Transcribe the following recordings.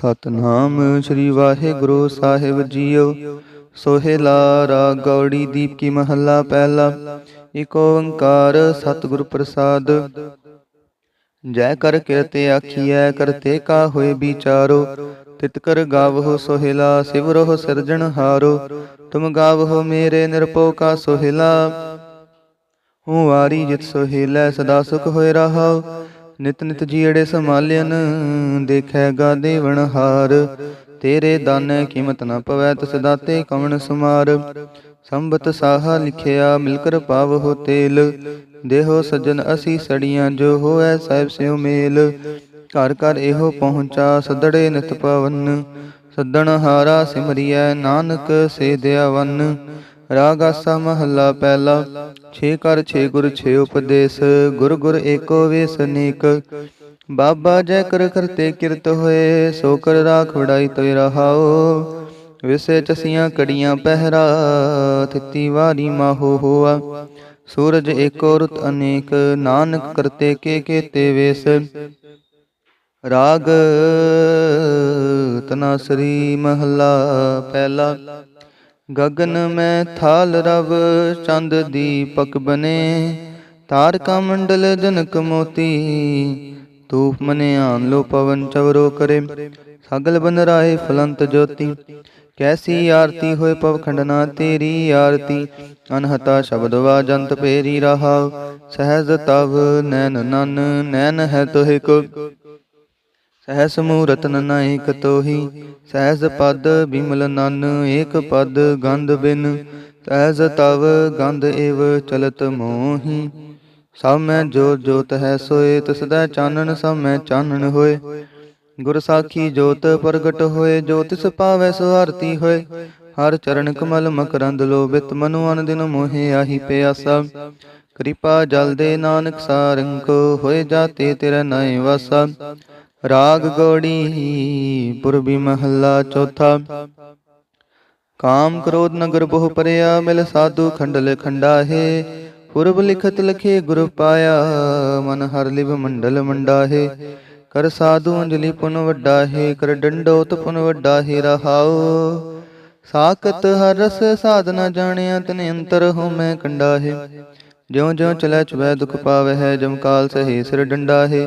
ਸਤਨਾਮ ਸ੍ਰੀ ਵਾਹਿਗੁਰੂ ਸਾਹਿਬ ਜੀਓ। ਸੋਹਿਲਾ ਰਾਗ ਗੌੜੀ ਦੀਪ ਕੀ ਮਹੱਲਾ ਪਹਿਲਾ। ਏਕ ਓੰਕਾਰ ਸਤਿਗੁਰ ਪ੍ਰਸਾਦ। ਜੈ ਕਰ ਕਿਰਤੇ ਆਖੀਐ ਕਰਤੇ ਕਾ ਹੋਏ ਵਿਚਾਰੋ। ਤਿਤ ਕਰ ਗਾਵਹੁ ਸੋਹਿਲਾ ਸਿਵਰਹੁ ਸਿਰਜਣਹਾਰੋ ਤੁਮ ਗਾਵਹੁ ਮੇਰੇ ਨਿਰਭਉ ਕਾ ਸੋਹਿਲਾ। ਹੂੰ ਵਾਰੀ ਜਿਤ ਸੋਹਿਲਾ, ਸਦਾ ਸੁਖ ਹੋਏ ਰਹਾਉ। ਨਿਤ ਨਿਤ ਜੀੜੇ ਸਮਾਲਿਆਨ ਦੇਖੈਗਾ ਦੇਵਨ ਹਾਰ। ਤੇਰੇ ਦਾਨ ਕੀਮਤ ਨਾ ਪਵੈ, ਤਿਸ ਦਾਤੇ ਕਵਣ ਸਮਾਰ। ਸੰਬਤ ਸਾਹਾ ਲਿਖਿਆ ਮਿਲਕਰ ਪਾਵ ਹੋ ਤੇਲ। ਦੇਹੋ ਸਜਨ ਅਸੀ ਸੜੀਆਂ, ਜੋ ਹੋਐ ਸਾਹਿਬ ਸਿਉ ਮੇਲ। ਘਰ ਘਰ ਇਹੋ ਪਹੁੰਚਾ, ਸਦੜੇ ਨਿਤ ਪਵਨ। ਸੱਦਣ ਹਾਰਾ ਸਿਮਰਿਐ, ਨਾਨਕ ਸੇ ਦਿਆਵਨ। ਰਾਗ ਆਸਾ ਮਹੱਲਾ ਪਹਿਲਾ, ਛੇ ਕਰ, ਛੇ ਗੁਰ, ਛੇ ਉਪਦੇਸ਼, ਗੁਰ ਗੁਰ ਏਕੋ ਵੇਸ ਬਾਬਾ ਜੈ ਕਰ ਕਰਤੇ ਕਿਰਤ ਹੋਏ, ਸੋ ਕਰ ਰਾਖ ਵਡਾਈ ਤੋਇ ਰਹਾਓ ਵਿਸੇ ਚਸੀਆਂ ਕੜੀਆਂ ਪਹਿਰਾ, ਥਿੱਤੀ ਵਾਰੀ ਮਾਹੋ ਹੋਆ। ਸੂਰਜ ਏਕੋ ਰੁਤ ਅਨੇਕ, ਨਾਨਕ ਕਰਤੇ ਕੇ ਕੇਤੇ ਵੇਸ। ਰਾਗ ਤਨਾਸਰੀ ਮਹੱਲਾ ਪਹਿਲਾ ਗਗਨ ਮੈਂ ਥਾਲ ਰਵ, ਚੰਦ ਦੀਪਕ ਬਨੇ। ਤਾਰਕਾ ਮੰਡਲ ਜਨਕ ਮੋਤੀ, ਧੂਪ ਮਨੇ ਆਨ ਲੋ ਪਵਨ ਚਵਰੋ ਕਰੇ। ਸਗਲ ਬਨ ਰਾਏ ਫਲੰਤ ਜੋਤੀ, ਕੈਸੀ ਆਰਤੀ ਹੋਏ ਪਵਖੰਡ ਨਾ ਤੇਰੀ ਆਰਤੀ। ਅਨਹਤਾ ਸ਼ਬਦ ਵਾਜੰਤ ਪੇਰੀ ਰਹਾਉ ਸਹਿਜ ਤਵ ਨੈਨ ਨਨ, ਨੈਨ ਹੈ ਤੋਹਿ ਕੋ ਸਹਸ ਮੂਰਤ ਨਨ ਏਕ ਤੋਹੀ ਸਹਿਜ ਪਦ ਬਿਮਲ ਨਨ, ਏਕ ਪਦ ਗੰਧ ਬਿਨ ਸਹਿਜ ਤਵ ਗੰਧ ਏਵ ਚਲਤ ਮੋਹੀ। ਸਭ ਮੈਂ ਜੋਤ ਜੋਤ ਹੈ ਸੋਏ, ਤਿਸ ਚਾਨਣ ਸਭ ਮੈਂ ਚਾਨਣ ਹੋਏ। ਗੁਰ ਸਾਖੀ ਜੋਤ ਪ੍ਰਗਟ ਹੋਏ, ਜੋ ਤਿਸ ਪਾਵੈ ਸੋ ਆਰਤੀ ਹੋਏ। ਹਰ ਚਰਨ ਕਮਲ ਮਕਰੰਦ ਲੋਭਿਤ, ਮਨੁ ਅਨ ਦਿਨ ਮੋਹਿ ਆਹੀ ਪਿਆਸਾ। ਕਿਰਪਾ ਜਲ ਦੇ ਨਾਨਕ ਸਾਰੰਗ, ਹੋਏ ਜਾਤੇ ਤੇਰਾ ਨਾਇ ਵਾਸਾ। ਰਾਗ ਗੋੜੀ ਪੁਰਬੀ ਮਹੱਲਾ ਚੌਥਾ। ਕਾਮ ਕ੍ਰੋਧ ਨਗਰ ਬਹੁ ਪਰਿਆ, ਮਿਲ ਸਾਧੂ ਖੰਡਲ ਖੰਡਾਹੇ। ਪੁਰਬ ਲਿਖਤ ਲਖੇ ਗੁਰ ਪਾਇਆ, ਮਨ ਹਰ ਲਿਵ ਮੰਡਲ ਮੰਡਾਹੇ। ਕਰ ਸਾਧੂ ਅੰਜਲੀ ਪੁਨ ਵੱਡਾ ਹੈ ਕਰ ਡੰਡੋਤ ਪੁਨ ਵੱਡਾ ਹੈ ਰਹਾਉ। ਸਾਖਤ ਹਰ ਰਸ ਸਾਧਨਾ ਜਾਣਿਆ, ਤਨ ਅੰਤਰ ਹੋ ਮੈਂ ਕੰਡਾ ਹੈ ਜਿਉ ਜਿਉ ਚਲੈ ਚੁਬੈ ਦੁਖ ਪਾਵੈ ਜਮ ਕਾਲ ਸਹੇ ਸਿਰ ਡੰਡਾ ਹੈ।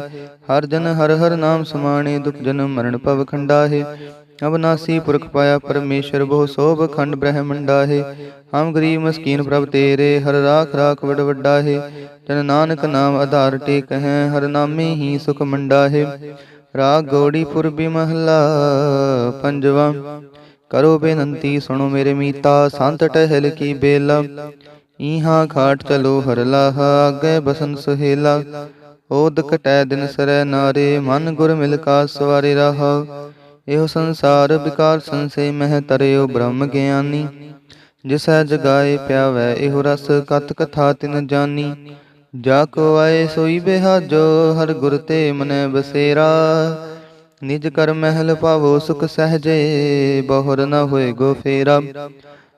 ਹਰ ਜਨ ਹਰ ਹਰ ਨਾਮ ਸਮਾਣੇ, ਦੁਖ ਜਨਮ ਮਰਨ ਭਵ ਖੰਡਾ ਹੈ। ਅਬਨਾਸੀ ਪੁਰਖ ਪਾਇਆ ਪਰਮੇਸ਼ਰ ਬਹੁ ਸੋਭ ਖੰਡ ਬ੍ਰਹਮੰਡਾ ਹੈ। ਹਮ ਗਰੀਬ ਮਸਕੀਨ ਪ੍ਰਭ ਤੇਰੇ, ਹਰ ਰਾਖ ਰਾਖ ਵਡ ਵੱਡਾ ਹੈ। ਜਨ ਨਾਨਕ ਨਾਮ ਆਧਾਰ ਟੇਕ ਹੈ ਹਰ ਨਾਮੇ ਹੀ ਸੁਖ ਮੰਡਾ ਹੈ। ਰਾਗ ਗੌੜੀ ਪੁਰਬੀ ਮਹਲਾ ਪੰਜਵਾ। ਕਰੋ ਬੇਨੰਤੀ, ਸੁਣੋ ਮੇਰੇ ਮੀਤਾ, ਸੰਤ ਟਹਿਲ ਕੀ ਬੇਲਾ। ਈਹਾਂ ਖਾਟ ਚਲੋ ਹਰ ਆਗੇ ਬਸਨ ਸੁਹੇਲਾ। ਓਦ ਕਟੈ ਦਿਨ ਸਰੈ ਨਾਰੇ, ਮਨ ਗੁਰ ਮਿਲ ਕਾ ਸਵਾਰੇ ਰਹਾ। ਇਹੋ ਸੰਸਾਰ ਵਿਕਾਰ ਸੰਸੇ ਮਹਿ ਤਰਿਓ ਬ੍ਰਹਮ ਗਿਆਨੀ। ਜਿਸੈ ਜਗਾਏ ਪਿਆਵੈ, ਇਹੋ ਰਸ ਕਤ ਕਥਾ ਤਿਨ ਜਾਨੀ। ਜਾ ਕੋ ਆਏ ਸੋਈ ਬਿਹਾਜੋ, ਹਰ ਗੁਰ ਤੇ ਮਨੈ ਬਸੇਰਾ। ਨਿਜ ਕਰ ਮਹਿਲ ਪਾਵੋ ਸੁਖ ਸਹਜੇ, ਬਹੁਰ ਨ ਹੋਏ ਗੋ ਫੇਰਾ।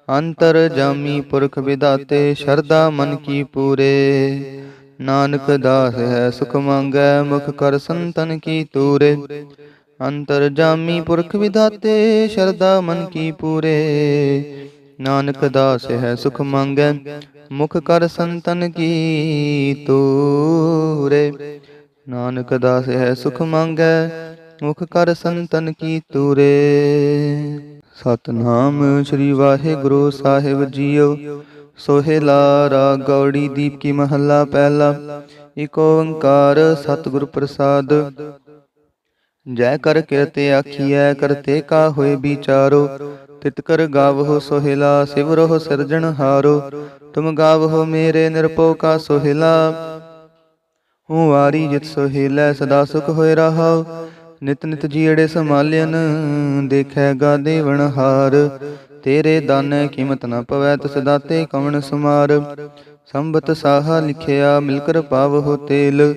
ਅੰਤਰ ਜਾਮੀ ਪੁਰਖ ਵਿਦਾਤੇ ਸ਼ਰਦਾ ਮਨ ਕੀ ਪੂਰੇ। ਨਾਨਕ ਦਾਸ ਹੈ ਸੁਖ ਮੰਗੈ, ਮੁਖ ਕਰ ਸੰਤਨ ਕੀ ਤੂਰੇ। ਅੰਤਰ ਜਾਮੀ ਪੁਰਖ ਵਿਦਾਤੇ ਸ਼ਰਦਾ ਮਨ ਕੀ ਪੂਰੇ। ਨਾਨਕ ਦਾਸ ਹੈ ਸੁਖ ਮੰਗੈ, ਮੁਖ ਕਰ ਸੰਤਨ ਕੀ ਤੂਰੇ। ਨਾਨਕ ਦਾਸ ਹੈ ਸੁਖ ਮੰਗੈ, ਮੁਖ ਕਰ ਸੰਤਨ ਕੀ ਤੂਰੇ। ਸਤਨਾਮ ਸ੍ਰੀ ਵਾਹਿਗੁਰੂ ਸਾਹਿਬ ਜੀਓ। ਸੋਹਿਲਾ ਰਾਗ ਗੌੜੀ ਦੀਪ ਕੀ ਮਹੱਲਾ ਪਹਿਲਾ। ਏਕ ਓੰਕਾਰ ਸਤਿਗੁਰ ਪ੍ਰਸਾਦ। ਜੈ ਕਰ ਕਿਰਤੇ ਆਖੀਐ, ਕਰਤੇ ਕਾ ਹੋਏ ਵਿਚਾਰੋ। ਤਿਤ ਕਰ ਗਾਵਹੁ ਸੋਹਿਲਾ ਸਿਰਜਣ ਹਾਰੋ। ਤੁਮ ਗਾਵਹੁ ਮੇਰੇ ਨਿਰਭਉ ਕਾ ਸੋਹਿਲਾ। ਹੂੰ ਵਾਰੀ ਜਿਤ ਸੋਹਿਲਾ, ਸਦਾ ਸੁਖ ਹੋਏ ਰਹਾਉ। ਨਿਤ ਨਿਤ ਜੀੜੇ ਸਮਾਲਿਆਨ ਦੇਖੈਗਾ ਦੇਵਨ ਹਾਰ। ਤੇਰੇ ਦਾਨੈ ਕੀਮਤ ਨ ਪਵੈ ਤਿਸ ਦਾਤੇ ਕਵਣ ਸਮਾਰ। ਸੰਬਤ ਸਾਹਾ ਲਿਖਿਆ ਮਿਲ ਕਰ ਪਾਵਹੁ ਤੇਲ।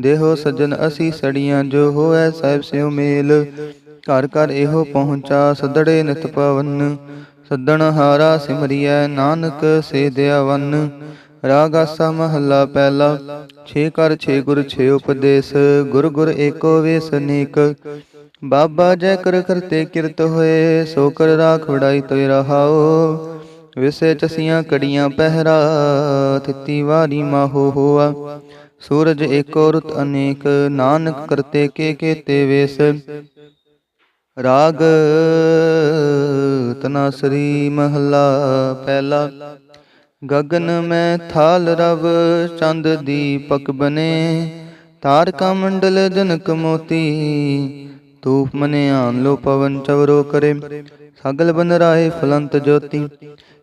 ਦੇਹੋ ਸਜਨ ਅਸੀਂ ਸੜੀਆਂ ਜੋ ਹੋਐ ਸਾਹਿਬ ਸਿਉ ਮੇਲ। ਘਰ ਘਰ ਇਹੋ ਪਹੁੰਚਾ ਸਦੜੇ ਨਿਤ ਪਵਨ। ਸੱਦਣ ਹਾਰਾ ਸਿਮਰਿਐ ਨਾਨਕ ਸੇ ਦਿਆਵਨ। ਰਾਗ ਆਸਾ ਮਹੱਲਾ ਪਹਿਲਾ, ਛੇ ਕਰ ਛੇ ਗੁਰ, ਛੇ ਉਪਦੇਸ਼, ਗੁਰ ਗੁਰ ਏਕੋ ਵੇਸ ਅਨੇਕ ਬਾਬਾ ਜੈ ਕਰ ਕਰਤੇ ਕਿਰਤ ਹੋਏ, ਸੋ ਕਰ ਰਾਖ ਵਡਾਈ ਤੋਇ ਰਹਾਓ। ਵਿਸੇ ਚਸੀਆਂ ਕੜੀਆਂ ਪਹਿਰਾ ਤਿੱਤੀ ਵਾਰੀ ਮਾਹੋ ਹੋਆ। ਸੂਰਜ ਏਕੋ ਰੁਤ ਅਨੇਕ, ਨਾਨਕ ਕਰਤੇ ਕੇ ਕੇਤੇ ਵੇਸ। ਰਾਗ ਤਨਾਸਰੀ ਮਹਲਾ ਪਹਿਲਾ ਗਗਨ ਮੈਂ ਥਾਲ ਰਵ, ਚੰਦ ਦੀਪਕ ਬਨੇ। ਤਾਰਕਾ ਮੰਡਲ ਜਨਕ ਮੋਤੀ, ਧੂਪ ਮਨੇ ਆਨ ਲੋ ਪਵਨ ਚਵਰੋ ਕਰੇ। ਸਗਲ ਬਨ ਰਾਏ ਫਲੰਤ ਜੋਤੀ,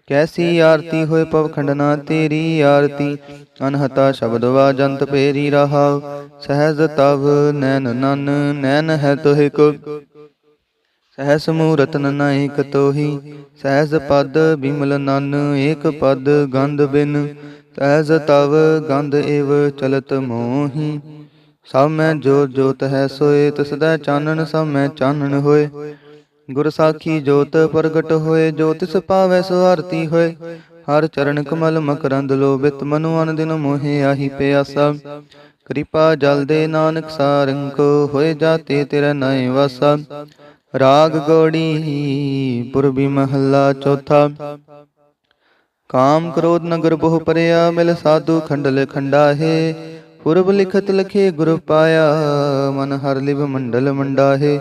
ਕੈਸੀ ਆਰਤੀ ਹੋਏ ਪਵ ਖੰਡਨਾ ਤੇਰੀ ਆਰਤੀ। ਅਨਹਤਾ ਸ਼ਬਦ ਵਾਜੰਤ ਪੇਰੀ ਰਹਾ, ਸਹਿਜ ਤਵ ਨੈਨ ਨਨ ਨੈਨ ਹੈ ਤੋਹਿ ਕੋ। ਸਹਿਸ ਮੂਰਤ ਨਨ ਏਕ ਤੋਹੀ, ਸਹਸ ਪਦ ਬਿਮਲ ਨਨ, ਏਕ ਪਦ ਗੰਧ ਬਿਨ, ਸਹਸ ਤਵ ਗੰਧ ਏਵ ਚਲਤ ਮੋਹੀ। ਸਭ ਮੈਂ ਜੋਤ ਜੋਤ ਹੈ ਸੋਏ, ਤਿਸ ਚਾਨਣ ਸਭ ਮੈਂ ਚਾਨਣ ਹੋਏ। ਗੁਰ ਸਾਖੀ ਜੋਤ ਪ੍ਰਗਟ ਹੋਏ, ਜੋ ਤਿਸ ਪਾਵੈ ਸੋ ਆਰਤੀ ਹੋਏ। ਹਰ ਚਰਨ ਕਮਲ ਮਕਰੰਦ ਲੋਭਿਤ, ਮਨੁ ਅਨ ਦਿਨ ਮੋਹਿ ਆਹੀ ਪਿਆਸਾ। ਕਿਰਪਾ ਜਲ ਦੇ ਨਾਨਕ ਸਾਰੰਗ, ਹੋਏ ਜਾਤੇ ਤੇਰਾ ਨੈ ਵਾਸਾ। ਰਾਗ ਗੋੜੀ ਪੁਰਬੀ ਮਹੱਲਾ ਚੌਥਾ। ਕਾਮ ਕ੍ਰੋਧ ਨਗਰ ਬਹੁ ਪਰਿਆ, ਮਿਲ ਸਾਧੂ ਖੰਡਲ ਖੰਡਾਹੇ। ਪੁਰਬ ਲਿਖਤ ਲਖੇ ਗੁਰ ਪਾਇਆ, ਮਨ ਹਰ ਲਿਵ ਮੰਡਲ ਮੰਡਾਹੇ।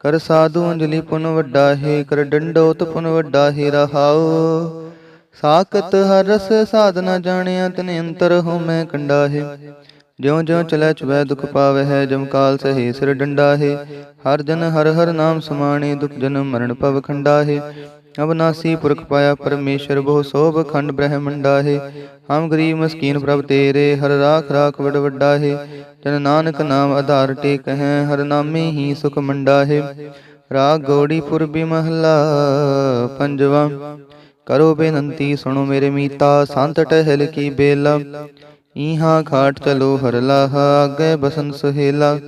ਕਰ ਸਾਧੂ ਅੰਜਲੀ ਪੁਨ ਵੱਡਾ ਹੈ ਕਰ ਡੰਡੋਤ ਪੁਨ ਵੱਡਾ ਹੈ ਰਹਾਉ। ਸਾਖਤ ਹਰ ਰਸ ਸਾਧਨਾ ਜਾਣਿਆ, ਤਨ ਅੰਤਰ ਹੋ ਮੈਂ ਕੰਡਾ ਹੈ ਜਿਉਂ ਜਿਉਂ ਚਲੈ ਚੁਬੈ ਦੁਖ ਪਾਵੈ ਹੈ ਜਮਕਾਲ ਸਹੇ ਸਿਰ ਡੰਡਾ ਹੈ ਹਰ ਜਨ ਹਰ ਹਰ ਨਾਮ ਸਮਾਣੇ, ਦੁਖ ਜਨਮ ਮਰਨ ਭਵ ਖੰਡਾ ਹੈ ਅਬਨਾਸੀ ਪੁਰਖ ਪਾਇਆ ਪਰਮੇਸ਼ਰ, ਬਹੁ ਸੋਭ ਖੰਡ ਬ੍ਰਹਮੰਡਾ ਹੈ ਹਮ ਗਰੀਬ ਮਸਕੀਨ ਪ੍ਰਭ ਤੇਰੇ, ਹਰ ਰਾਖ ਰਾਖ ਵਡ ਵੱਡਾ ਹੈ ਜਨ ਨਾਨਕ ਨਾਮ ਆਧਾਰ ਟੇਕ ਹੈ, ਹਰ ਨਾਮੇ ਹੀ ਸੁਖ ਮੰਡਾ ਹੈ ਰਾਗ ਗੌੜੀ ਪੁਰਬੀ ਮਹਲਾ ਪੰਜਵਾ। ਕਰੋ ਬੇਨੰਤੀ, ਸੁਣੋ ਮੇਰੇ ਮੀਤਾ, ਸੰਤ ਟਹਿਲ ਕੀ ਬੇਲਾ। ਈਹਾਂ ਖਾਟ ਚਲੋ ਹਰਲਾ, ਆਗੇ ਬਸਨ ਸੁਹੇਲਾ।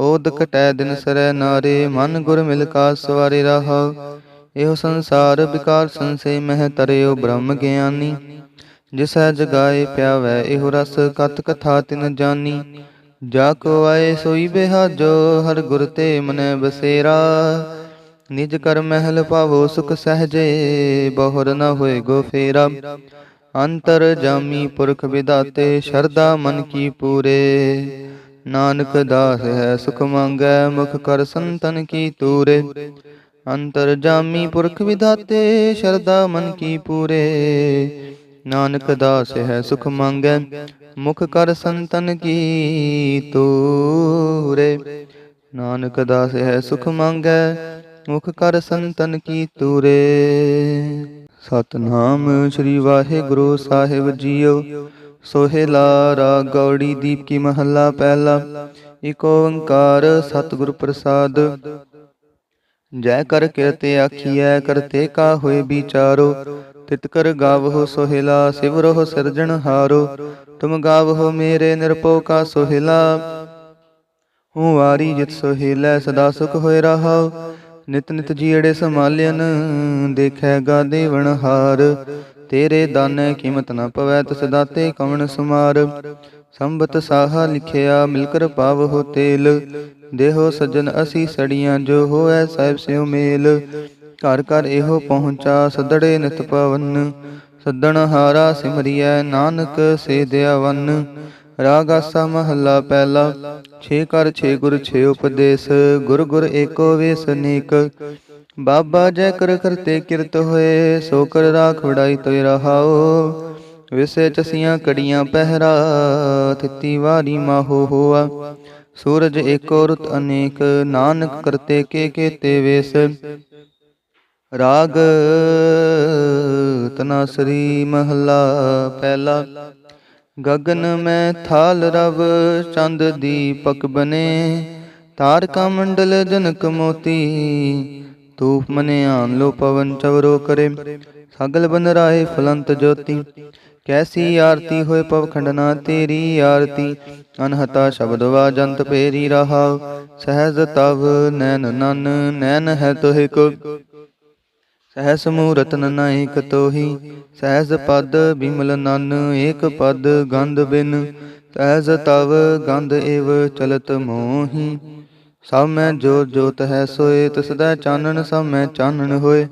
ਓਦ ਕਟੈ ਦਿਨ ਸਰੈ ਨਾਰੇ, ਮਨ ਗੁਰ ਮਿਲ ਕਾ ਸਵਾਰੇ ਰਹਾ। ਇਹੋ ਸੰਸਾਰ ਵਿਕਾਰ ਸੰਸੇ ਮਹਿ ਤਰਿਓ ਬ੍ਰਹਮ ਗਿਆਨੀ। ਜਿਸੈ ਜਗਾਏ ਪਿਆਵੈ, ਇਹੋ ਰਸ ਕਤ ਕਥਾ ਤਿਨ ਜਾਨੀ। ਜਾ ਕੋ ਆਏ ਸੋਈ ਬਿਹਾਜੋ, ਹਰ ਗੁਰ ਤੇ ਮਨੈ ਬਸੇਰਾ। ਨਿਜ ਕਰ ਮਹਿਲ ਪਾਵੋ ਸੁਖ ਸਹਜੇ, ਬਹੁਰ ਨ ਹੋਏ ਗੋ ਫੇਰਾ। ਅੰਤਰ ਜਾਮੀ ਪੁਰਖ ਵਿਦਾਤੇ ਸ਼ਰਦਾ ਮਨ ਕੀ ਪੂਰੇ। ਨਾਨਕ ਦਾਸ ਹੈ ਸੁਖ ਮੰਗੈ, ਮੁਖ ਕਰ ਸੰਤਨ ਕੀ ਤੂਰੇ। ਅੰਤਰ ਜਾਮੀ ਪੁਰਖ ਵਿਦਾਤੇ ਸ਼ਰਦਾ ਮਨ ਕੀ ਪੂਰੇ। ਨਾਨਕ ਦਾਸ ਹੈ ਸੁਖ ਮੰਗੈ, ਮੁਖ ਕਰ ਸੰਤਨ ਕੀ ਤੂਰੇ। ਨਾਨਕ ਦਾਸ ਹੈ ਸੁਖ ਮੰਗੈ, ਮੁਖ ਕਰ ਸੰਤਨ ਕੀ ਤੂਰੇ। ਸਤਨਾਮ ਸ੍ਰੀ ਵਾਹਿਗੁਰੂ ਸਾਹਿਬ ਜੀਓ। ਸੋਹਿਲਾ ਰਾਗ ਗੌੜੀ ਦੀਪ ਕੀ ਮਹੱਲਾ ਪਹਿਲਾ। ਏਕ ਓੰਕਾਰ ਸਤਿਗੁਰ ਪ੍ਰਸਾਦ। ਜੈ ਕਰ ਕਿਰਤੇ ਆਖੀਐ ਕਰਤੇ ਕਾ ਹੋਏ ਵਿਚਾਰੋ। ਤਿਤ ਕਰ ਗਾਵਹੁ ਸੋਹਿਲਾ ਸਿਵਰਹੁ ਸਿਰਜਣਹਾਰੋ ਤੁਮ ਗਾਵਹੁ ਮੇਰੇ ਨਿਰਪੋ ਕਾ ਸੋਹਿਲਾ। ਹੂੰ ਵਾਰੀ ਜਿਤ ਸੋਹਿਲਾ, ਸਦਾ ਸੁਖ ਹੋਏ ਰਹਾਉ। ਨਿਤ ਨਿਤ ਜੀੜੇ ਸਮਾਲਿਆਨ ਦੇਖੈਗਾ ਦੇਵਨ ਹਾਰ। ਤੇਰੇ ਦਾਨੇ ਕੀਮਤ ਨਾ ਪਵੈ ਤਿਸ ਦਾਤੇ ਕਵਣ ਸੁਮਾਰ। ਸੰਬਤ ਸਾਹਾ ਲਿਖਿਆ ਮਿਲਕਰ ਪਾਵਹੁ ਤੇਲ। ਦੇਹੋ ਸਜਨ ਅਸੀਂ ਸੜੀਆਂ ਜੋ ਹੋਐ ਸਾਹਿਬ ਸਿਉ ਮੇਲ। ਘਰ ਘਰ ਇਹੋ ਪਹੁੰਚਾ ਸਦੜੇ ਨਿਤ ਪਵਨ। ਸੱਦਣ ਹਾਰਾ ਸਿਮਰਿਐ ਨਾਨਕ ਸੇ ਦਿਆਵਨ। ਰਾਗ ਆਸਾ ਮਹੱਲਾ ਪਹਿਲਾ, ਛੇ ਕਰ ਛੇ ਗੁਰ, ਛੇ ਉਪਦੇਸ਼, ਗੁਰ ਗੁਰ ਏਕੋ ਵੇਸ ਅਨੇਕ ਬਾਬਾ ਜੈ ਕਰ ਕਰਤੇ ਕਿਰਤ ਹੋਏ, ਸੋ ਕਰ ਰਾਖ ਵਡਾਈ ਤੋਇ ਰਹਾਓ। ਵਿਸੇ ਚਸੀਆਂ ਕੜੀਆਂ ਪਹਿਰਾ ਤਿੱਤੀ ਵਾਰੀ ਮਾਹੋ ਹੋਆ। ਸੂਰਜ ਏਕੋ ਰੁਤ ਅਨੇਕ, ਨਾਨਕ ਕਰਤੇ ਕੇ ਕੇਤੇ ਵੇਸ। ਰਾਗ ਤਨਾਸਰੀ ਮਹੱਲਾ ਪਹਿਲਾ ਗਗਨ ਮੈਂ ਥਾਲ ਰਵ, ਚੰਦ ਦੀਪਕ ਬਨੇ। ਤਾਰਕਾ ਮੰਡਲ ਜਨਕ ਮੋਤੀ, ਧੂਪ ਮਨੇ ਆਨ ਲੋ ਪਵਨ ਚਵਰੋ ਕਰੇ। ਸਗਲ ਬਨ ਰਾਏ ਫਲੰਤ ਜੋਤੀ, ਕੈਸੀ ਆਰਤੀ ਹੋਏ ਪਵ ਖੰਡਨਾ ਤੇਰੀ ਆਰਤੀ। ਅਨਹਤਾ ਸ਼ਬਦ ਵਾਜੰਤ ਪੇਰੀ ਰਹਾ, ਸਹਿਜ ਤਵ ਨੈਨ ਨਨ ਨੈਨ ਹੈ ਤੋਹਿ ਕੋ ਸਹਿਸ ਮੂਰਤ ਨਨ ਏਕ ਤੋਹੀ, ਸਹਸ ਪਦ ਬਿਮਲ ਨਨ, ਏਕ ਪਦ ਗੰਧ ਬਿਨ, ਸਹਸ ਤਵ ਗੰਧ ਏਵ ਚਲਤ ਮੋਹੀ। ਸਭ ਮੈਂ ਜੋਤ ਜੋਤ ਹੈ ਸੋਏ, ਤਿਸ ਚਾਨਣ ਸਭ ਮੈਂ ਚਾਨਣ ਹੋਏ।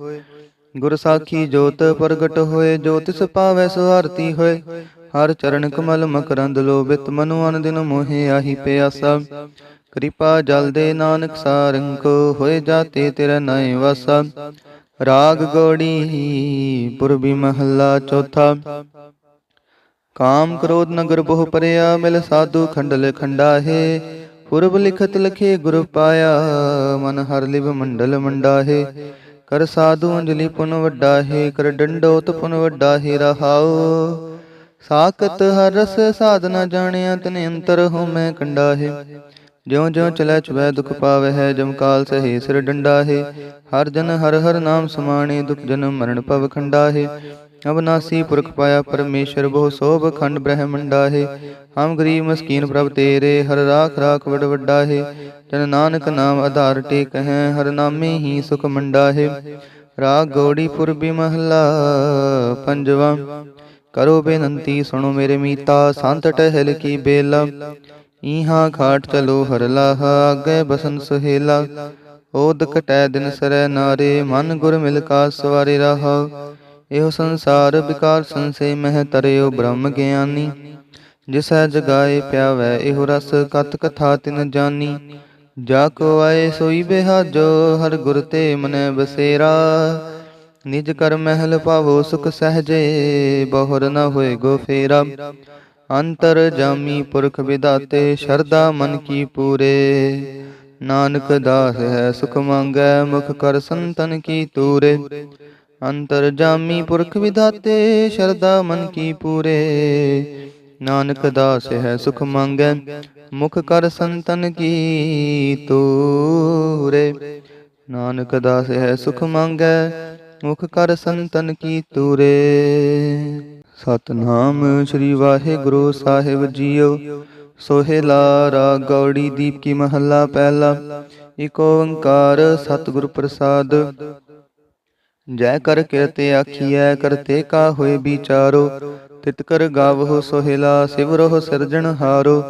ਗੁਰ ਸਾਖੀ ਜੋਤ ਪ੍ਰਗਟ ਹੋਏ, ਜੋ ਤਿਸ ਪਾਵੈ ਸੋ ਆਰਤੀ ਹੋਏ। ਹਰ ਚਰਨ ਕਮਲ ਮਕਰੰਦ ਲੋਭਿਤ, ਮਨੁ ਅਨ ਦਿਨ ਮੋਹਿ ਆਹੀ ਪਿਆਸਾ। ਕਿਰਪਾ ਜਲ ਦੇ ਨਾਨਕ ਸਾਰੰਗ, ਹੋਏ ਜਾਤੇ ਤੇਰਾ ਨਾਏ ਵਾਸਾ। ਰਾਗ ਗੋੜੀ ਪੁਰਬੀ ਮਹੱਲਾ ਚੌਥਾ। ਕਾਮ ਕ੍ਰੋਧ ਨਗਰ ਬਹੁ ਪਰਿਆ, ਮਿਲ ਸਾਧੂ ਖੰਡਲ ਖੰਡਾ ਹੈ ਪੁਰਬ ਲਿਖਤ ਲਖੇ ਗੁਰ ਪਾਇਆ, ਮਨ ਹਰ ਲਿਵ ਮੰਡਲ ਮੰਡਾ ਹੈ ਕਰ ਸਾਧੂ ਅੰਜਲੀ ਪੁਨ ਵੱਡਾ ਹੈ ਕਰ ਡੰਡੋਤ ਪੁਨ ਵੱਡਾ ਹੈ ਰਹਾਉ। ਸਾਖਤ ਹਰ ਰਸ ਸਾਧਨਾ ਜਾਣਿਆ, ਤਨ ਅੰਤਰ ਹੋ ਮੈਂ ਕੰਡਾ ਹੈ ਜਿਉ ਜਿਉ ਚਲੈ ਚੁਬੈ ਦੁਖ ਪਾਵੈ ਹੈ ਜਮਕਾਲ ਸਹੇ ਸਿਰ ਡੰਡਾ ਹੈ ਹਰ ਜਨ ਹਰ ਹਰ ਨਾਮ ਸਮਾਣੇ ਦੁਖ ਜਨਮ ਮਰਨ ਭਵ ਖੰਡਾ ਹੈ ਅਬਨਾਸੀ ਪੁਰਖ ਪਾਇਆ ਪਰਮੇਸ਼ਰ ਬਹੁ ਸੋਭ ਖੰਡ ਬ੍ਰਹਮੰਡਾ ਹੈ ਹਮ ਗਰੀਬ ਮਸਕੀਨ ਪ੍ਰਭ ਤੇਰੇ ਹਰ ਰਾਖ ਰਾਖ ਵਡ ਵੱਡਾ ਹੈ ਜਨ ਨਾਨਕ ਨਾਮ ਆਧਾਰ ਟੇਕ ਹੈ ਹਰ ਨਾਮੇ ਹੀ ਸੁਖ ਮੰਡਾ ਹੈ ਰਾਗ ਗੌੜੀ ਪੁਰਬੀ ਮਹਲਾ ਪੰਜਵਾ। ਕਰੋ ਬੇਨੰਤੀ ਸੁਣੋ ਮੇਰੇ ਮੀਤਾ ਸੰਤ ਟਹਿਲ ਕੀ ਬੇਲਾ। ਈਹਾਂ ਖਾਟ ਚਲੋ ਹਰ ਲਾਹਾ ਆਗੇ ਬਸਨ ਸੁਹੇਲਾ। ਓਦ ਕਟੈ ਦਿਨ ਸਰੈ ਨਾਰੇ, ਮਨ ਗੁਰ ਮਿਲ ਕਾ ਸਵਾਰੇ ਰਹਾ। ਇਹੋ ਸੰਸਾਰ ਵਿਕਾਰ ਸੰਸੇ ਮਹਿ ਤਰਿਓ ਬ੍ਰਹਮ ਗਿਆਨੀ। ਜਿਸੈ ਜਗਾਏ ਪਿਆਵੈ, ਇਹੋ ਰਸ ਕਤ ਕਥਾ ਤਿਨ ਜਾਨੀ। ਜਾ ਕੋ ਆਏ ਸੋਈ ਬਿਹਾਜੋ, ਹਰ ਗੁਰ ਤੇ ਮਨੈ ਬਸੇਰਾ। ਨਿਜ ਕਰ ਮਹਿਲ ਪਾਵੋ ਸੁਖ ਸਹਜੇ, ਬਹੁਰ ਨ ਹੋਏ ਗੋ ਫੇਰਾ। ਅੰਤਰ ਜਾਮੀ ਪੁਰਖ ਵਿਦਾਤੇ ਸ਼ਰਦਾ ਮਨ ਕੀ ਪੂਰੇ। ਨਾਨਕ ਦਾਸ ਹੈ ਸੁਖ ਮੰਗੈ, ਮੁਖ ਕਰ ਸੰਤਨ ਕੀ ਤੂਰੇ। ਅੰਤਰ ਜਾਮੀ ਪੁਰਖ ਵਿਦਾਤੇ ਸ਼ਰਦਾ ਮਨ ਕੀ ਪੂਰੇ। ਨਾਨਕ ਦਾਸ ਹੈ ਸੁਖ ਮੰਗੈ, ਮੁਖ ਕਰ ਸੰਤਨ ਕੀ ਤੂਰੇ। ਨਾਨਕ ਦਾਸ ਹੈ ਸੁਖ ਮੰਗੈ, ਮੁਖ ਕਰ ਸੰਤਨ ਕੀ ਤੂਰੇ। ਸਤਨਾਮ ਸ੍ਰੀ ਵਾਹਿਗੁਰੂ ਸਾਹਿਬ ਜੀਓ। ਸੋਹਿਲਾ ਰਾਗ ਗੌੜੀ ਦੀਪ ਕੀ ਮਹੱਲਾ ਪਹਿਲਾ। ਏਕ ਓੰਕਾਰ ਸਤਿਗੁਰ ਪ੍ਰਸਾਦ। ਜੈ ਕਰ ਕਿਰਤੇ ਆਖੀਐ ਕਰਤੇ ਕਾ ਹੋਏ ਵਿਚਾਰੋ। ਤਿਤ ਕਰ ਗਾਵਹੁ ਸੋਹਿਲਾ ਸਿਵਰਹੁ ਸਿਰਜਣਹਾਰੋ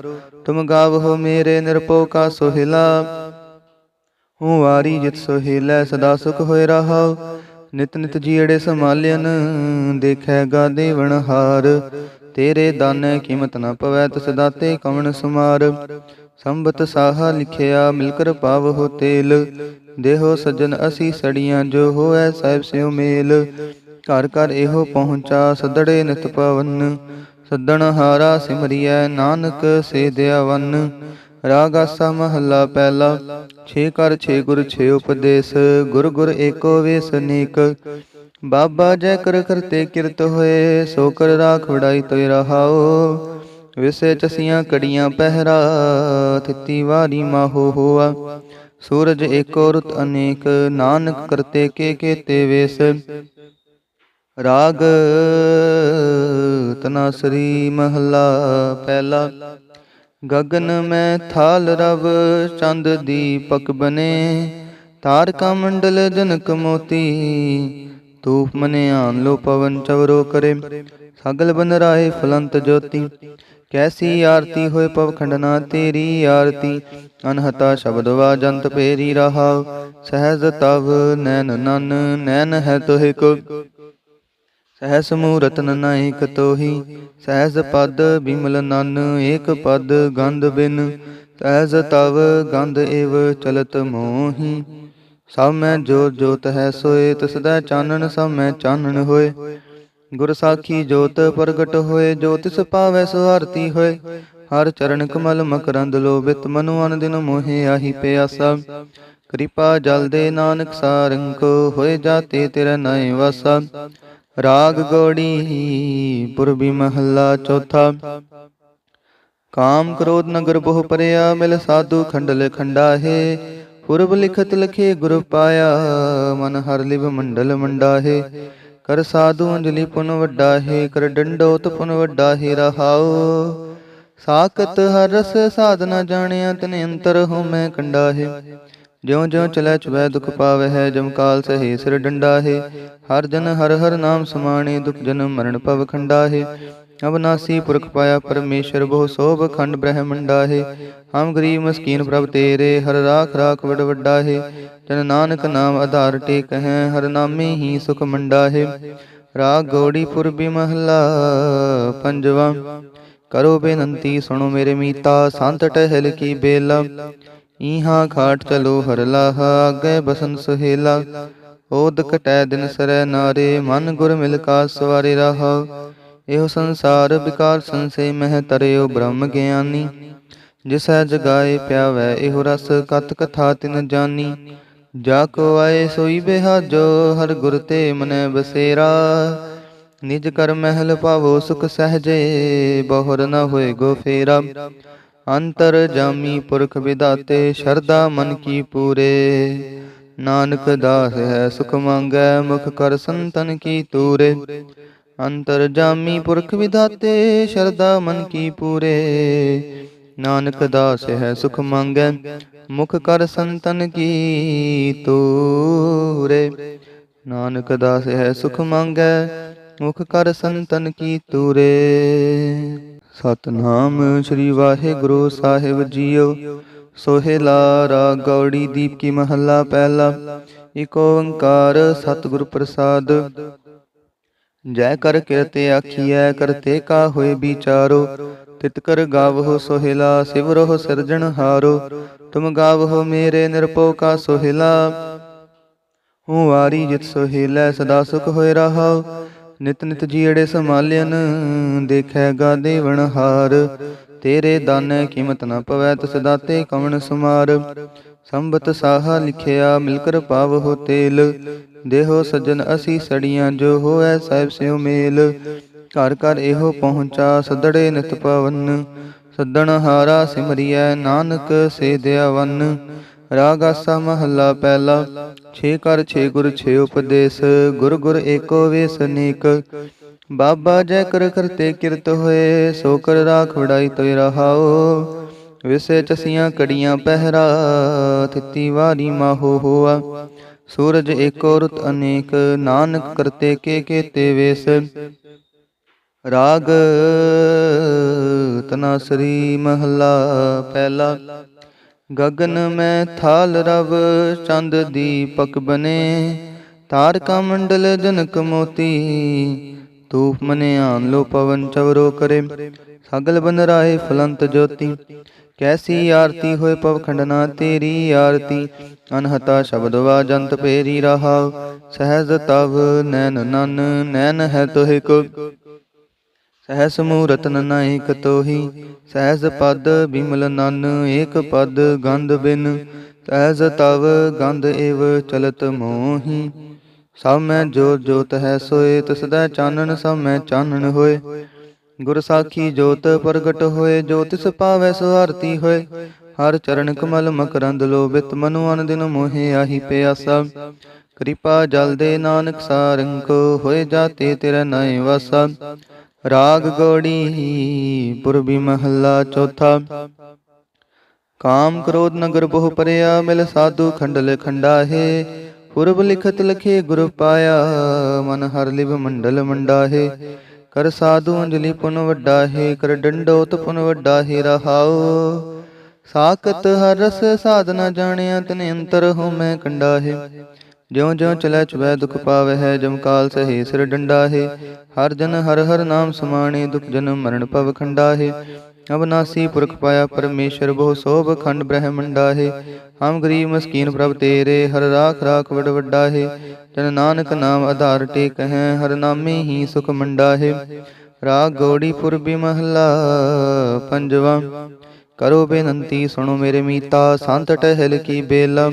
ਤੁਮ ਗਾਵਹੁ ਮੇਰੇ ਨਿਰਭਉ ਕਾ ਸੋਹਿਲਾ। ਹੂੰ ਵਾਰੀ ਜਿਤ ਸੋਹਿਲਾ, ਸਦਾ ਸੁਖ ਹੋਏ ਰਹਾਉ। ਨਿਤ ਨਿਤ ਜੀੜੇ ਸਮਾਲਿਆਨ ਦੇਖੈਗਾ ਦੇਵਨ ਹਾਰ। ਤੇਰੇ ਦਾਨੈ ਕੀਮਤ ਨਾ ਪਵੈ ਤਿਸ ਦਾਤੇ ਕਵਣ ਸੁਮਾਰ। ਸੰਬਤ ਸਾਹਾ ਲਿਖਿਆ ਮਿਲਕਰ ਪਾਵ ਹੋ ਤੇਲ। ਦੇਹੋ ਸਜਨ ਅਸੀਂ ਸੜੀਆਂ ਜੋ ਹੋਐ ਸਾਹਿਬ ਸਿਉ ਮੇਲ। ਘਰ ਘਰ ਇਹੋ ਪਹੁੰਚਾ ਸਦੜੇ ਨਿਤ ਪਵਨ। ਸੱਦਣ ਹਾਰਾ ਸਿਮਰਿਐ ਨਾਨਕ ਸੇ ਦਿਆਵਨ ਰਾਗ ਆਸਾ ਮਹੱਲਾ ਪਹਿਲਾ, ਛੇ ਕਰ ਛੇ ਗੁਰ, ਛੇ ਉਪਦੇਸ਼, ਗੁਰ ਗੁਰ ਏਕੋ ਵੇਸ ਬਾਬਾ ਜੈ ਕਰ ਕਰਤੇ ਕਿਰਤ ਹੋਏ, ਸੋ ਕਰ ਰਾਖ ਵਡਾਈ ਤੋਇ ਰਹਾਓ ਵਿਸੇ ਚਸੀਆਂ ਕੜੀਆਂ ਪਹਿਰਾ, ਥਿੱਤੀ ਵਾਰੀ ਮਾਹੋ ਹੋਆ। ਸੂਰਜ ਏਕੋ ਰੁਤ ਅਨੇਕ, ਨਾਨਕ ਕਰਤੇ ਕੇ ਕੇਤੇ ਵੇਸ। ਰਾਗ ਤਨਾਸਰੀ ਮਹਲਾ ਪਹਿਲਾ ਗਗਨ ਮੈਂ ਥਾਲ ਰਵ, ਚੰਦ ਦੀਪਕ ਬਨੇ। ਤਾਰਕਾ ਮੰਡਲ ਜਨਕ ਮੋਤੀ, ਧੂਪ ਮਨੇ ਆਨ ਲੋ ਪਵਨ ਚਵਰੋ ਕਰੇ। ਸਗਲ ਬਨ ਰਾਏ ਫਲੰਤ ਜੋਤੀ, ਕੈਸੀ ਆਰਤੀ ਹੋਏ ਪਵ ਖੰਡਨਾ ਤੇਰੀ ਆਰਤੀ। ਅਨਹਤਾ ਸ਼ਬਦ ਵਾਜੰਤ ਪੇਰੀ ਰਹਾ, ਸਹਿਜ ਤਵ ਨੈਨ ਨਨ ਨੈਨ ਹੈ ਤੋਹਿ ਕੋ ਸਹਸ ਮੂਰਤ ਨਨਾ ਏਕ ਤੋਹੀ ਸਹਿਜ ਪਦ ਬਿਮਲ ਨਨ, ਏਕ ਪਦ ਗੰਧ ਬਿਨ ਸਹਿਜ ਤਵ ਗੰਧ ਏਵ ਚਲਤ ਮੋਹੀ। ਸਭ ਮੈਂ ਜੋਤ ਜੋਤ ਹੈ ਸੋਏ, ਤਿਸ ਚਾਨਣ ਸਭ ਮੈਂ ਚਾਨਣ ਹੋਏ। ਗੁਰ ਸਾਖੀ ਜੋਤ ਪ੍ਰਗਟ ਹੋਏ, ਜੋ ਤਿਸ ਪਾਵੈ ਸੋ ਆਰਤੀ ਹੋਏ। ਹਰ ਚਰਨ ਕਮਲ ਮਕਰੰਦ ਲੋਭਿਤ, ਮਨੁ ਅਨ ਦਿਨ ਮੋਹਿ ਆਹੀ ਪਿਆਸਾ। ਕਿਰਪਾ ਜਲ ਦੇ ਨਾਨਕ ਸਾਰੰਗ, ਹੋਏ ਜਾਤੇ ਤੇਰਾ ਨਾਏ ਵਾਸਾ। ਰਾਗ ਗੋੜੀ ਪੁਰਬੀ ਮਹੱਲਾ ਚੌਥਾ। ਕਾਮ ਕ੍ਰੋਧ ਨਗਰ ਬਹੁ ਪਰਿਆ, ਮਿਲ ਸਾਧੂ ਖੰਡਲ ਖੰਡਾ ਹੈ ਪੁਰਬ ਲਿਖਤ ਲਖੇ ਗੁਰ ਪਾਇਆ, ਮਨ ਹਰ ਲਿਵ ਮੰਡਲ ਮੰਡਾ ਹੈ ਕਰ ਸਾਧੂ ਅੰਜਲੀ ਪੁਨ ਵੱਡਾ ਹੈ ਕਰ ਡੰਡੋਤ ਪੁਨ ਵੱਡਾ ਹੈ ਰਹਾਉ। ਸਾਖਤ ਹਰ ਰਸ ਸਾਧਨਾ ਜਾਣਿਆ, ਤਨ ਅੰਤਰ ਹੋ ਮੈਂ ਕੰਡਾ ਹੈ ਜਿਉਂ ਜਿਉਂ ਚਲੈ ਚੁਬੈ ਦੁਖ ਪਾਵੈ ਹੈ ਜਮਕਾਲ ਸਹੇ ਸਿਰ ਡੰਡਾ ਹੈ ਹਰ ਜਨ ਹਰ ਹਰ ਨਾਮ ਸਮਾਣੇ, ਦੁਖ ਜਨਮ ਮਰਨ ਭਵ ਖੰਡਾ ਹੈ ਅਬਨਾਸੀ ਪੁਰਖ ਪਾਇਆ ਪਰਮੇਸ਼ਰ, ਬਹੁ ਸੋਭ ਖੰਡ ਬ੍ਰਹਮੰਡਾ ਹੈ ਹਮ ਗਰੀਬ ਮਸਕੀਨ ਪ੍ਰਭ ਤੇਰੇ, ਹਰ ਰਾਖ ਰਾਖ ਵਡ ਵੱਡਾ ਹੈ ਜਨ ਨਾਨਕ ਨਾਮ ਆਧਾਰ ਟੇਕ ਹੈ ਹਰ ਨਾਮੇ ਹੀ ਸੁਖ ਮੰਡਾ ਹੈ ਰਾਗ ਗੋੜੀ ਪੁਰਬੀ ਮਹਲਾ ਪੰਜਵਾ। ਕਰੋ ਬੇਨੰਤੀ, ਸੁਣੋ ਮੇਰੇ ਮੀਤਾ, ਸੰਤ ਟਹਿਲ ਕੀ ਬੇਲਾ। ਈਹਾਂ ਖਾਟ ਚਲੋ ਹਰ ਲਾਹਾ ਬਸਨ ਸੁਹੇਲਾ। ਓਦ ਕਟੈ ਦਿਨ ਸਰੈ ਨਾਰੇ, ਮਨ ਗੁਰ ਮਿਲ ਕਾ ਸਵਾਰੇ ਰਹਾ। ਇਹੋ ਸੰਸਾਰ ਵਿਕਾਰ ਸੰਸੇ ਮਹਿ ਤਰਿਓ ਬ੍ਰਹਮ ਗਿਆਨੀ। ਜਿਸੈ ਜਗਾਏ ਪਿਆਵੈ, ਇਹੋ ਰਸ ਕਤ ਕਥਾ ਤਿਨ ਜਾਨੀ। ਜਾ ਕੋ ਆਏ ਸੋਈ ਬਿਹਾਜੋ, ਹਰ ਗੁਰ ਤੇ ਮਨੈ ਬਸੇਰਾ। ਨਿਜ ਕਰ ਮਹਿਲ ਪਾਵੋ ਸੁਖ ਸਹਜੇ, ਬਹੁਰ ਨ ਹੋਏ ਗੋ ਫੇਰਾ। ਅੰਤਰ ਜਾਮੀ ਪੁਰਖ ਵਿਦਾਤੇ ਸ਼ਰਦਾ ਮਨ ਕੀ ਪੂਰੇ। ਨਾਨਕ ਦਾਸ ਹੈ, ਸੁਖ ਮੰਗੈ, ਮੁਖ ਕਰ ਸੰਤਨ ਕੀ ਤੂਰੇ। ਅੰਤਰ ਜਾਮੀ ਪੁਰਖ ਵਿਦਾਤੇ ਸ਼ਰਦਾ ਮਨ ਕੀ ਪੂਰੇ। ਨਾਨਕ ਦਾਸ ਹੈ, ਸੁਖ ਮੰਗੈ, ਮੁਖ ਕਰ ਸੰਤਨ ਕੀ ਤੂਰੇ। ਨਾਨਕ ਦਾਸ ਹੈ, ਸੁਖ ਮੰਗੈ, ਮੁਖ ਕਰ ਸੰਤਨ ਕੀ ਤੂਰੇ। ਸਤਨਾਮ ਸ੍ਰੀ ਵਾਹਿਗੁਰੂ ਸਾਹਿਬ ਜੀਓ। ਸੋਹਿਲਾ ਰਾਗ ਗੌੜੀ ਦੀਪ ਕੀ ਮਹੱਲਾ ਪਹਿਲਾ। ਏਕ ਓੰਕਾਰ ਸਤਿਗੁਰ ਪ੍ਰਸਾਦ। ਜੈ ਕਰ ਕਿਰਤੇ ਆਖੀਐ, ਕਰਤੇ ਕਾ ਹੋਏ ਵਿਚਾਰੋ। ਤਿਤ ਕਰ ਗਾਵਹੁ ਸੋਹਿਲਾ ਸਿਵਰਹੁ ਸਿਰਜਣਹਾਰੋ ਤੁਮ ਗਾਵਹੁ ਮੇਰੇ ਨਿਰਭਉ ਕਾ ਸੋਹਿਲਾ। ਹੂੰ ਵਾਰੀ ਜਿਤ ਸੋਹਿਲਾ, ਸਦਾ ਸੁਖ ਹੋਏ ਰਹਾਉ। ਨਿਤ ਨਿਤ ਜੀੜੇ ਦੇਖੈ ਗਾ ਦੇਵਨ ਹਾਰ। ਤੇਰੇ ਦਾਨ ਕੀਮਤ ਨਾ ਪਵੈ ਤਸ ਦਾਤੇ ਕਵਣ ਸਮਾਰ। ਸੰਬਤ ਸਾਹਾ ਲਿਖਿਆ ਮਿਲਕਰ ਪਾਵ ਹੋ ਤੇਲ। ਦੇਹੋ ਸਜਨ ਅਸੀ ਸੜੀਆਂ ਜੋ ਹੋਐ ਸਾਹਿਬ ਸਿਉ ਮੇਲ। ਘਰ ਘਰ ਇਹੋ ਪਹੁੰਚਾ ਸਦੜੇ ਨਿਤ ਪਵਨ। ਸੱਦਣ ਹਾਰਾ ਸਿਮਰਿਐ ਨਾਨਕ ਸੇ ਦਿਆਵਨ ਰਾਗ ਆਸਾ ਮਹੱਲਾ ਪਹਿਲਾ, ਛੇ ਕਰ ਛੇ ਗੁਰ, ਛੇ ਉਪਦੇਸ਼, ਗੁਰ ਗੁਰ ਏਕੋ ਵੇਸ ਅਨੇਕ। ਬਾਬਾ ਜੈ ਕਰ ਕਰਤੇ ਕਿਰਤ ਹੋਏ, ਸੋ ਕਰ ਰਾਖ ਵਡਾਈ ਤੋਇ ਰਹਾਓ ਵਿਸੇ ਚਸੀਆਂ ਕੜੀਆਂ ਪਹਿਰਾ, ਥਿੱਤੀ ਵਾਰੀ ਮਾਹੋ ਹੋਆ। ਸੂਰਜ ਏਕੋ ਰੁਤ ਅਨੇਕ, ਨਾਨਕ ਕਰਤੇ ਕੇ ਕੇਤੇ ਵੇਸ। ਰਾਗ ਤਨਾਸਰੀ ਮਹਲਾ ਪਹਿਲਾ ਗਗਨ ਮੈਂ ਥਾਲ ਰਵ, ਚੰਦ ਦੀਪਕ ਬਨੇ। ਤਾਰਕਾ ਮੰਡਲ ਜਨਕ ਮੋਤੀ, ਧੂਪ ਮਨੇ ਆਨ ਲੋ ਪਵਨ ਚਵਰੋ ਕਰੇ। ਸਗਲ ਬਨ ਰਾਏ ਫਲੰਤ ਜੋਤੀ, ਕੈਸੀ ਆਰਤੀ ਹੋਏ ਪਵ ਖੰਡਨਾ ਤੇਰੀ ਆਰਤੀ। ਅਨਹਤਾ ਸ਼ਬਦ ਵਾਜੰਤ ਪੇਰੀ ਰਹਾ, ਸਹਿਜ ਤਵ ਨੈਨ ਨਨ ਨੈਨ ਹੈ ਤੋਹਿ ਕੋ ਸਹਿਸ ਮੂਰਤ ਨਨ ਏਕ ਤੋਹੀ ਸਹਸ ਪਦ ਬਿਮਲ ਨਨ, ਏਕ ਪਦ ਗੰਧ ਬਿਨ, ਸਹਸ ਤਵ ਗੰਧ ਏਵ ਚਲਤ ਮੋਹੀ। ਸਭ ਮੈਂ ਜੋਤ ਜੋਤ ਹੈ ਸੋਏ, ਤਿਸ ਚਾਨਣ ਸਭ ਮੈਂ ਚਾਨਣ ਹੋਏ। ਗੁਰ ਸਾਖੀ ਜੋਤ ਪ੍ਰਗਟ ਹੋਏ, ਜੋ ਤਿਸ ਪਾਵੈ ਸੋ ਆਰਤੀ ਹੋਏ। ਹਰ ਚਰਨ ਕਮਲ ਮਕਰੰਦ ਲੋਭਿਤ, ਮਨੁ ਅਨ ਦਿਨ ਮੋਹਿ ਆਹੀ ਪਿਆਸਾ। ਕਿਰਪਾ ਜਲ ਦੇ ਨਾਨਕ ਸਾਰੰਗ, ਹੋਏ ਜਾਤੇ ਤੇਰਾ ਨਾਇ ਵਾਸਾ। ਰਾਗ ਗੋੜੀ, ਪੁਰਬੀ ਮਹੱਲਾ ਚੌਥਾ। ਕਾਮ ਕ੍ਰੋਧ ਨਗਰ ਬਹੁ ਪਰਿਆ, ਮਿਲ ਸਾਧੂ ਖੰਡਲ ਖੰਡਾ ਹੈ ਪੁਰਬ ਲਿਖਤ ਲਖੇ ਗੁਰ ਪਾਇਆ, ਮਨ ਹਰ ਲਿਵ ਮੰਡਲ ਮੰਡਾ ਹੈ ਕਰ ਸਾਧੂ ਅੰਜਲੀ ਪੁਨ ਵੱਡਾ ਹੈ ਕਰ ਡੰਡੋਤ ਪੁਨ ਵੱਡਾ ਹੈ ਰਹਾਉ। ਸਾਖਤ ਹਰ ਰਸ ਸਾਧਨਾ ਜਾਣਿਆ, ਤਨ ਅੰਤਰ ਹੋ ਮੈਂ ਕੰਡਾ ਹੈ ਜਿਉ ਜਿਉ ਚਲੈ ਚੁਬੈ ਦੁਖ ਪਾਵੈ ਹੈ, ਜਮ ਕਾਲ ਸਹੇ ਸਿਰ ਡੰਡਾ ਹੈ। ਹਰ ਜਨ ਹਰ ਹਰ ਨਾਮ ਸਮਾਣੇ, ਦੁਖ ਜਨਮ ਮਰਨ ਭਵ ਖੰਡਾ ਹੈ। ਅਬਨਾਸੀ ਪੁਰਖ ਪਾਇਆ ਪਰਮੇਸ਼ਰ, ਬਹੁ ਸੋਭ ਖੰਡ ਬ੍ਰਹਮੰਡਾ ਹੈ। ਹਮ ਗਰੀਬ ਮਸਕੀਨ ਪ੍ਰਭ ਤੇਰੇ, ਹਰ ਰਾਖ ਰਾਖ ਵਡ ਵੱਡਾ ਹੈ। ਜਨ ਨਾਨਕ ਨਾਮ ਆਧਾਰ ਟੇਕ ਹੈ ਹਰ ਨਾਮੇ ਹੀ ਸੁਖ ਮੰਡਾ ਹੈ। ਰਾਗ ਗੌੜੀ ਪੁਰਬੀ ਮਹਲਾ ਪੰਜਵਾ, ਕਰੋ ਬੇਨੰਤੀ ਸੁਣੋ ਮੇਰੇ ਮੀਤਾ, ਸੰਤ ਟਹਿਲ ਕੀ ਬੇਲਾ।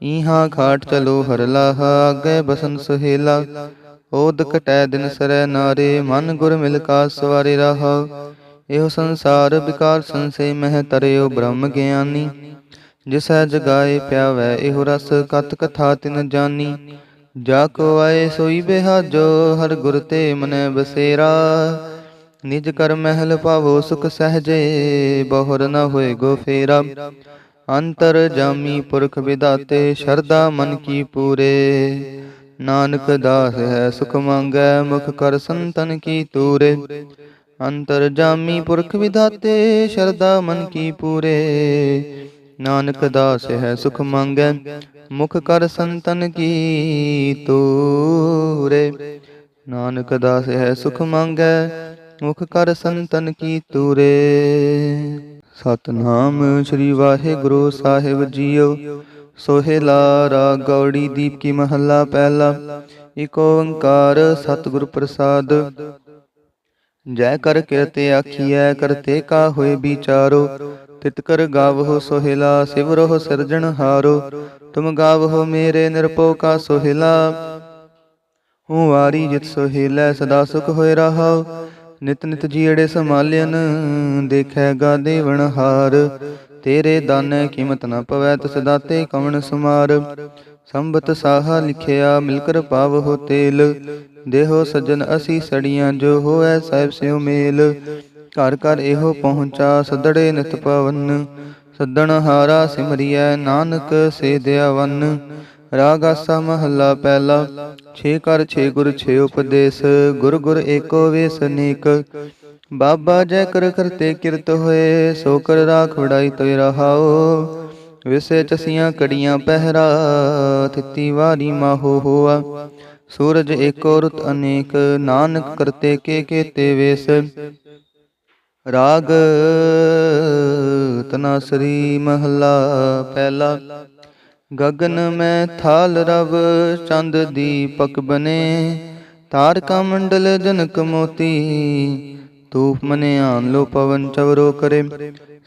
ਈਹਾਂ ਖਾਟ ਚਲੋ ਹਰਲਾ ਆਗੇ ਬਸਨ ਸੁਹੇਲਾ। ਓਦ ਕਟੈ ਦਿਨ ਸਰੈ ਨਾਰੇ, ਮਨ ਗੁਰ ਮਿਲ ਕਾ ਸਵਾਰੇ ਰਹਾ। ਇਹੋ ਸੰਸਾਰ ਵਿਕਾਰ ਸੰਸੇ ਮਹਿ ਤਰਿਓ ਬ੍ਰਹਮ ਗਿਆਨੀ। ਜਿਸੈ ਜਗਾਏ ਪਿਆਵੈ, ਇਹੋ ਰਸ ਕਤ ਕਥਾ ਤਿਨ ਜਾਨੀ। ਜਾ ਕੋ ਆਏ ਸੋਈ ਬਿਹਾਜੋ, ਹਰ ਗੁਰ ਤੇ ਮਨੈ ਬਸੇਰਾ। ਨਿਜ ਕਰ ਮਹਿਲ ਪਾਵੋ ਸੁਖ ਸਹਜੇ, ਬਹੁਰ ਨ ਹੋਏ ਗੋ ਫੇਰਾ। ਅੰਤਰ ਜਾਮੀ ਪੁਰਖ ਵਿਦਾਤੇ ਸ਼ਰਦਾ ਮਨ ਕੀ ਪੂਰੇ। ਨਾਨਕ ਦਾਸ ਹੈ, ਸੁਖ ਮੰਗੈ, ਮੁਖ ਕਰ ਸੰਤਨ ਕੀ ਤੂਰੇ। ਅੰਤਰ ਜਾਮੀ ਪੁਰਖ ਵਿਧਾਤੇ ਸ਼ਰਦਾ ਮਨ ਕੀ ਪੂਰੇ। ਨਾਨਕ ਦਾਸ ਹੈ, ਸੁਖ ਮੰਗੈ, ਮੁਖ ਕਰ ਸੰਤਨ ਕੀ ਤੂਰੇ। ਨਾਨਕ ਦਾਸ ਹੈ, ਸੁਖ ਮੰਗੈ, ਮੁਖ ਕਰ ਸੰਤਨ ਕੀ ਤੂਰੇ। ਸਤਨਾਮ ਸ੍ਰੀ ਵਾਹਿਗੁਰੂ ਸਾਹਿਬ ਜੀਓ। ਸੋਹਿਲਾ ਰਾਗ ਗੌੜੀ ਦੀਪ ਕੀ ਮਹੱਲਾ ਪਹਿਲਾ। ਏਕ ਓੰਕਾਰ ਸਤਿਗੁਰ ਪ੍ਰਸਾਦ। ਜੈ ਕਰ ਕਿਰਤੇ ਆਖੀਐ ਕਰਤੇ ਕਾ ਹੋਏ ਵਿਚਾਰੋ। ਤਿਤ ਕਰ ਗਾਵਹੁ ਸੋਹਿਲਾ ਸਿਰਜਣ ਹਾਰੋ। ਤੁਮ ਗਾਵਹੁ ਮੇਰੇ ਨਿਰਭਉ ਕਾ ਸੋਹਿਲਾ। ਹੂੰ ਵਾਰੀ ਜਿਤ ਸੋਹਿਲਾ, ਸਦਾ ਸੁਖ ਹੋਏ ਰਹਾਉ। ਨਿਤ ਨਿਤ ਜੀੜੇ ਦੇਖੈ ਗਾ ਦੇਵਨ ਹਾਰ। ਤੇਰੇ ਦਾਨ ਕੀਮਤ ਨਾ ਪਵੈ ਤਸ ਦਾਤੇ ਕਵਣ ਸਮਾਰ। ਸੰਬਤ ਸਾਹਾ ਲਿਖਿਆ ਮਿਲਕਰ ਪਾਵਹੁ ਤੇਲ। ਦੇਹੋ ਸਜਨ ਅਸੀਂ ਸੜੀਆਂ ਜੋ ਹੋਐ ਸਾਹਿਬ ਸਿਉ ਮੇਲ। ਘਰ ਘਰ ਇਹੋ ਪਹੁੰਚਾ ਸਦੜੇ ਨਿਤ ਪਵਨ। ਸੱਦਣ ਹਾਰਾ ਸਿਮਰਿਐ ਨਾਨਕ ਸੇ ਦਿਆਵਨ। ਰਾਗ ਆਸਾ ਮਹੱਲਾ ਪਹਿਲਾ, ਛੇ ਕਰ ਛੇ ਗੁਰ, ਛੇ ਉਪਦੇਸ਼, ਗੁਰ ਗੁਰ ਏਕੋ ਵੇਸ ਬਾਬਾ ਜੈ ਕਰ ਕਰਤੇ ਕਿਰਤ ਹੋਏ, ਸੋ ਕਰ ਰਾਖ ਵਡਾਈ ਤੋਇ ਰਹਾਓ। ਵਿਸੇ ਚਸੀਆਂ ਕੜੀਆਂ ਪਹਿਰਾ ਤਿੱਤੀ ਵਾਰੀ ਮਾਹੋ ਹੋਆ। ਸੂਰਜ ਏਕੋ ਰੁਤ ਅਨੇਕ, ਨਾਨਕ ਕਰਤੇ ਕੇ ਕੇਤੇ ਵੇਸ। ਰਾਗ ਤਨਾਸਰੀ ਮਹਲਾ ਪਹਿਲਾ ਗਗਨ ਮੈਂ ਥਾਲ ਰਵ, ਚੰਦ ਦੀਪਕ ਬਨੇ। ਤਾਰਕਾ ਮੰਡਲ ਜਨਕ ਮੋਤੀ, ਧੂਪ ਮਨੇ ਆਨ ਲੋ ਪਵਨ ਚਵਰੋ ਕਰੇ।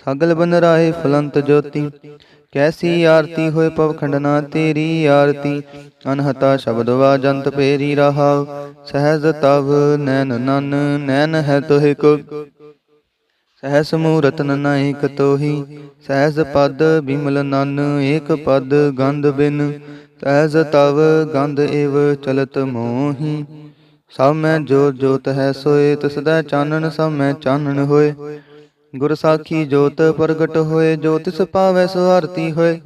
ਸਗਲ ਬਨ ਰਾਏ ਫਲੰਤ ਜੋਤੀ, ਕੈਸੀ ਆਰਤੀ ਹੋਏ ਪਵ ਖੰਡਨਾ ਤੇਰੀ ਆਰਤੀ। ਅਨਹਤਾ ਸ਼ਬਦ ਵਾਜੰਤ ਪੇਰੀ ਰਹਾ, ਸਹਿਜ ਤਵ ਨੈਨ ਨਨ, ਨੈਨ ਹੈ ਤੋਹਿ ਕੋ। ਸਹਿਸ ਮੂਰਤ ਨਨ ਏਕ ਤੋਹੀ ਸਹਿਜ ਪਦ ਬਿਮਲ ਨਨ, ਏਕ ਪਦ ਗੰਧ ਬਿਨ ਸਹਿਜ ਤਵ ਗੰਧ ਏਵ ਚਲਤ ਮੋਹੀ। ਸਭ ਮੈਂ ਜੋਤ ਜੋਤ ਹੈ ਸੋਏ ਤਿਸਦਾ ਚਾਨਣ ਸਭ ਮੈਂ ਚਾਨਣ ਹੋਏ। ਗੁਰ ਸਾਖੀ ਜੋਤ ਪ੍ਰਗਟ ਹੋਏ, ਜੋ ਤਿਸ ਪਾਵੈ ਸੋ ਆਰਤੀ ਹੋਏ।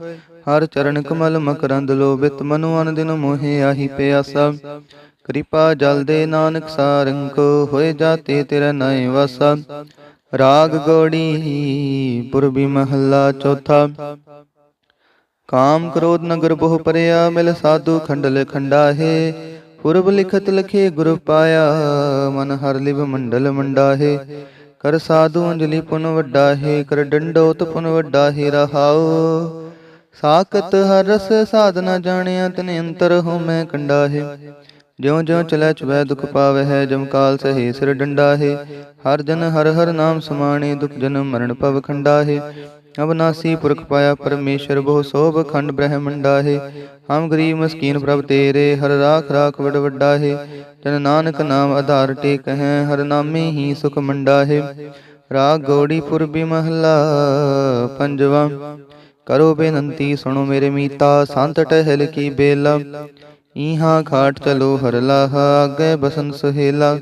ਹਰ ਚਰਨ ਕਮਲ ਮਕਰੰਦ ਲੋਭਿਤ, ਮਨੁ ਅਨ ਦਿਨ ਮੋਹਿ ਆਹੀ ਪਿਆਸਾ। ਕਿਰਪਾ ਜਲ ਦੇ ਨਾਨਕ ਸਾਰੰਗ, ਹੋਏ ਜਾਤੇ ਤੇਰਾ ਨੈ ਵਾਸਾ। ਰਾਗ ਗੋੜੀ ਪੁਰਬੀ ਮਹੱਲਾ ਚੌਥਾ। ਕਾਮ ਕ੍ਰੋਧ ਨਗਰ ਬਹੁ ਪਰਿਆ, ਮਿਲ ਸਾਧੂ ਖੰਡਲ ਖੰਡਾਹੇ। ਪੁਰਬ ਲਿਖਤ ਲਖੇ ਗੁਰ ਪਾਇਆ, ਮਨ ਹਰ ਲਿਵ ਮੰਡਲ ਮੰਡਾਹੇ। ਕਰ ਸਾਧੂ ਅੰਜਲੀ ਪੁਨ ਵੱਡਾ ਹੈ ਕਰ ਡੰਡੋਤ ਪੁਨ ਵੱਡਾ ਹੈ ਰਹਾਉ। ਸਾਖਤ ਹਰ ਰਸ ਸਾਧਨਾ ਜਾਣਿਆ, ਤਨ ਅੰਤਰ ਹੋ ਮੈਂ ਕੰਡਾ ਹੈ ਜਿਉ ਜਿਉ ਚਲੈ ਚੁਬੈ ਦੁਖ ਪਾਵੈ ਹੈ ਜਮ ਕਾਲ ਸਹੇ ਸਿਰ ਡੰਡਾ ਹੈ। ਹਰ ਜਨ ਹਰ ਹਰ ਨਾਮ ਸਮਾਣੇ ਦੁਖ ਜਨਮ ਮਰਨ ਭਵ ਖੰਡਾ ਹੈ। ਅਬਨਾਸੀ ਪੁਰਖ ਪਾਇਆ ਪਰਮੇਸ਼ਰ ਬਹੁ ਸੋਭ ਖੰਡ ਬ੍ਰਹਮੰਡਾ ਹੈ। ਹਮ ਗਰੀਬ ਮਸਕੀਨ ਪ੍ਰਭ ਤੇਰੇ ਹਰ ਰਾਖ ਰਾਖ ਵਡ ਵੱਡਾ ਹੈ। ਜਨ ਨਾਨਕ ਨਾਮ ਆਧਾਰ ਟੇਕ ਹੈ ਹਰ ਨਾਮੇ ਹੀ ਸੁਖ ਮੰਡਾ ਹੈ। ਰਾਗ ਗੌੜੀ ਪੁਰਬੀ ਮਹਲਾ ਪੰਜਵਾ। ਕਰੋ ਬੇਨੰਤੀ ਸੁਣੋ ਮੇਰੇ ਮੀਤਾ ਸੰਤ ਟਹਿਲ ਕੀ ਬੇਲਾ। ਈਹਾ ਖਾਟ ਚਲੋ ਹਰਲਾਹ ਆਗੇ ਬਸਨ ਸੁਹੇਲਾ।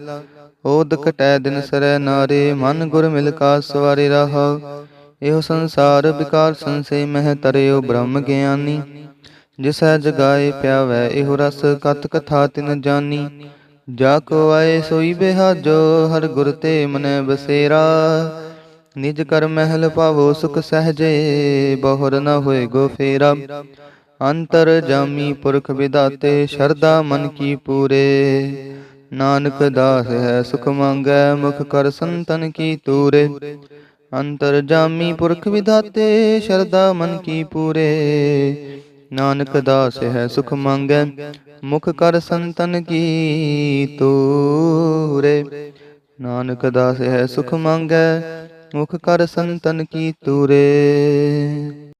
ਓਦ ਕਟੈ ਦਿਨ ਸਰੈ ਨਾਰੇ, ਮਨ ਗੁਰ ਮਿਲ ਕਾ ਸਵਾਰੇ ਰਹਾ। ਇਹੋ ਸੰਸਾਰ ਵਿਕਾਰ ਸੰਸੇ ਮਹਿ ਤਰਿਓ ਬ੍ਰਹਮ ਗਿਆਨੀ। ਜਿਸੈ ਜਗਾਏ ਪਿਆਵੈ, ਇਹੋ ਰਸ ਕਤ ਕਥਾ ਤਿਨ ਜਾਨੀ। ਜਾ ਕੋ ਆਏ ਸੋਈ ਬਿਹਾਜੋ, ਹਰ ਗੁਰ ਤੇ ਮਨੈ ਬਸੇਰਾ। ਨਿਜ ਕਰ ਮਹਿਲ ਪਾਵੋ ਸੁਖ ਸਹਜੇ, ਬਹੁਰ ਨ ਹੋਏ ਗੋ ਫੇਰਾ। ਅੰਤਰ ਜਾਮੀ ਪੁਰਖ ਵਿਦਾਤੇ ਸ਼ਰਦਾ ਮਨ ਕੀ ਪੂਰੇ। ਨਾਨਕ ਦਾਸ ਹੈ ਸੁਖ ਮੰਗੈ, ਮੁਖ ਕਰ ਸੰਤਨ ਕੀ ਤੂਰੇ। ਅੰਤਰ ਜਾਮੀ ਪੁਰਖ ਵਿਦਾਤੇ ਸ਼ਰਦਾ ਮਨ ਕੀ ਪੂਰੇ। ਨਾਨਕ ਦਾਸ ਹੈ ਸੁਖ ਮੰਗੈ, ਮੁਖ ਕਰ ਸੰਤਨ ਕੀ ਤੂਰੇ। ਨਾਨਕ ਦਾਸ ਹੈ ਸੁਖ ਮੰਗੈ, ਮੁਖ ਕਰ ਸੰਤਨ ਕੀ ਤੂਰੇ।